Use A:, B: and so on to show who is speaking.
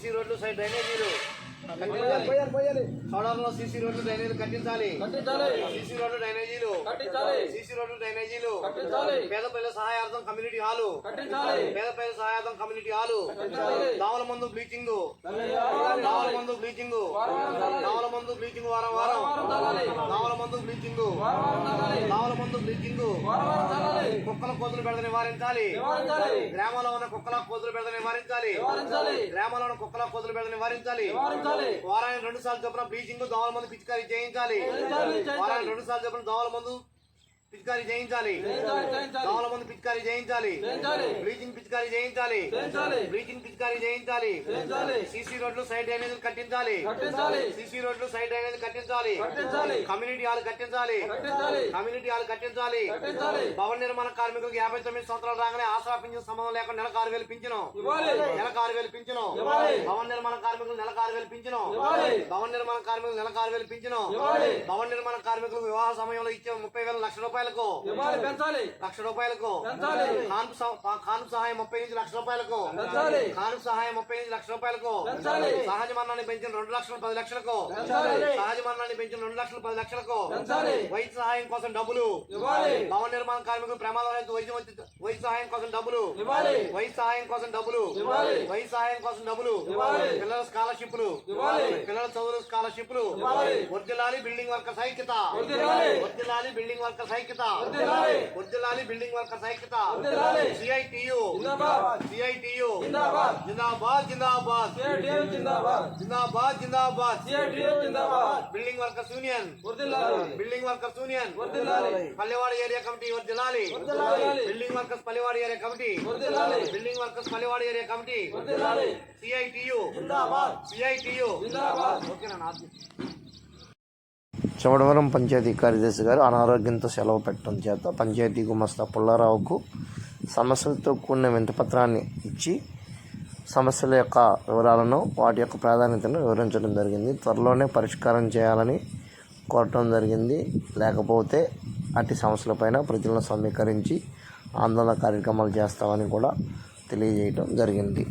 A: Side డ్రైనేజీలు.
B: పోయాలి పోయాలి పోయాలి.
A: చౌడవరంలో సీసీ రోడ్లు డ్రైనేజీలు కట్టించాలి. సీసీ రోడ్లు డ్రైనేజీలు. సీసీ రోడ్లు డ్రైనేజీలు. పేద పిల్లల సహాయార్థం కమ్యూనిటీ హాలు. పేద పిల్లల సహాయార్థం కమ్యూనిటీ హాలు. దోమల మందు బ్లీచింగ్. దోమల మందు బ్లీచింగ్. దోమల మందు బ్లీచింగ్ వారం వారం. దోమల మందు బ్లీచింగ్. మందు బ్లీచింగ్ కుక్కల కోతులు పెడత నివారించాలి. గ్రామంలో ఉన్న కుక్కల కోతులు పెడత నివారించాలి. గ్రామంలో ఉన్న కుక్కల కోతులు పెడత నివారించాలి. వారానికి రెండు సార్లు చొప్పున బ్లీచింగ్ దోమల మందు పిచికారీ చేయించాలి. వారానికి రెండు సార్లు చొప్పున దోమల మందు పిచికారీ చేయించాలి. దోమల మందు పిచికారీ చేయించాలి. బ్లీచింగ్ పిచికారీ చేయించాలి. బ్లీచింగ్ పిచికారీ చేయించాలి. సీసీ రోడ్లు సైడ్ డ్రైనేజీలు కట్టించాలి. సీసీ రోడ్లు సైడ్ డ్రైనేజీలు కట్టించాలి. కమ్యూనిటీ హాల్ కట్టించాలి. కమ్యూనిటీ హాల్ కట్టించాలి. భవన నిర్మాణ కార్మికులకు యాభై తొమ్మిది సంవత్సరాలు రాగానే ఆసరా పింఛన్ సంబంధం లేకుండా నెలకు ఆరు వేలు పింఛను. నెలకు ఆరు వేలు పింఛను. భవన నిర్మాణ కార్మికులు నెలకు ఆరు వేలు పింఛను. భవన నిర్మాణ కార్మికులు నెలకు ఆరు వేలు పింఛను. భవన నిర్మాణ కార్మికులకు వివాహ సమయంలో ఇచ్చే ముప్పై వేల లక్ష రూపాయలకు
B: పెంచాలి
A: లక్ష రూపాయలకు సహ- కానుపు సహాయం ముప్పై నుంచి లక్ష రూపాయలకు
B: పెంచాలి.
A: కానుపు సహాయం ముప్పై నుంచి లక్ష రూపాయలకు
B: పెంచాలి.
A: సహజ మరణాన్ని పెంచిన రెండు లక్షల పది లక్షలకు
B: పెంచాలి.
A: సహజ మరణాన్ని పెంచిన రెండు లక్షల పది లక్షలకు
B: పెంచాలి.
A: వైద్య సహాయం కోసం డబ్బులు
B: ఇవ్వాలి.
A: భవన నిర్మాణ కార్మికులు ప్రమాదవశాత్తు వైద్యం వైద్య సహాయం కోసం డబ్బులు
B: ఇవ్వాలి.
A: వైద్య సహాయం కోసం డబ్బులు
B: ఇవ్వాలి.
A: వైద్య సహాయం కోసం డబ్బులు
B: ఇవ్వాలి.
A: పిల్లల స్కాలర్షిప్లు
B: ఇవ్వాలి.
A: పిల్లల చదువుల స్కాలర్షిప్లు
B: ఇవ్వాలి.
A: వర్దిలాలి బిల్డింగ్ వర్కర్స్ ఐక్యత
B: వర్ధిల్లాలి.
A: వర్దిలాలి బిల్డింగ్ వర్కర్స్ ఐక్యత ಐಕ್ಯತಾ ಉರ್ಜಲಾಲಿ ಬಿಲ್ಡಿಂಗ್ ವರ್ಕರ್ಸ್
B: ಐಕ್ಯತಾ
A: ಸಿಐಟಿಯು
B: ಸಿಐಟಿಯು
A: जिंदाबाद।
B: जिंदाबाद।
A: जिंदाबाद सीआईटीयू
B: जिंदाबाद। जिंदाबाद
A: जिंदाबाद। सीआईटीयू
B: जिंदाबाद। Building
A: workers union. वर्दिलाली
B: building
A: workers union. वर्दिलाली
B: पल्लेवाड़
A: एरिया कमिटी वर्दिलाली वर्दिलाली
B: building
A: workers Palewadi area committee. वर्दिलाली
B: building
A: workers Palewadi area committee. वर्दिलाली
B: CITU.
A: जिंदाबाद।
B: सीआईटीयू।
A: जिंदाबाद।
B: ओके
A: ना आप
C: చౌడవరం పంచాయతీ కార్యదర్శి గారు అనారోగ్యంతో సెలవు పెట్టడం చేత పంచాయతీ గుమస్తా పుల్లారావుకు సమస్యలతో కూడిన వింతపత్రాన్ని ఇచ్చి సమస్యల యొక్క వివరాలను వాటి యొక్క ప్రాధాన్యతను వివరించడం జరిగింది. త్వరలోనే పరిష్కారం చేయాలని కోరటం జరిగింది. లేకపోతే అట్టి సమస్యలపైన ప్రజలను సమీకరించి ఆందోళన కార్యక్రమాలు చేస్తామని కూడా తెలియజేయటం జరిగింది.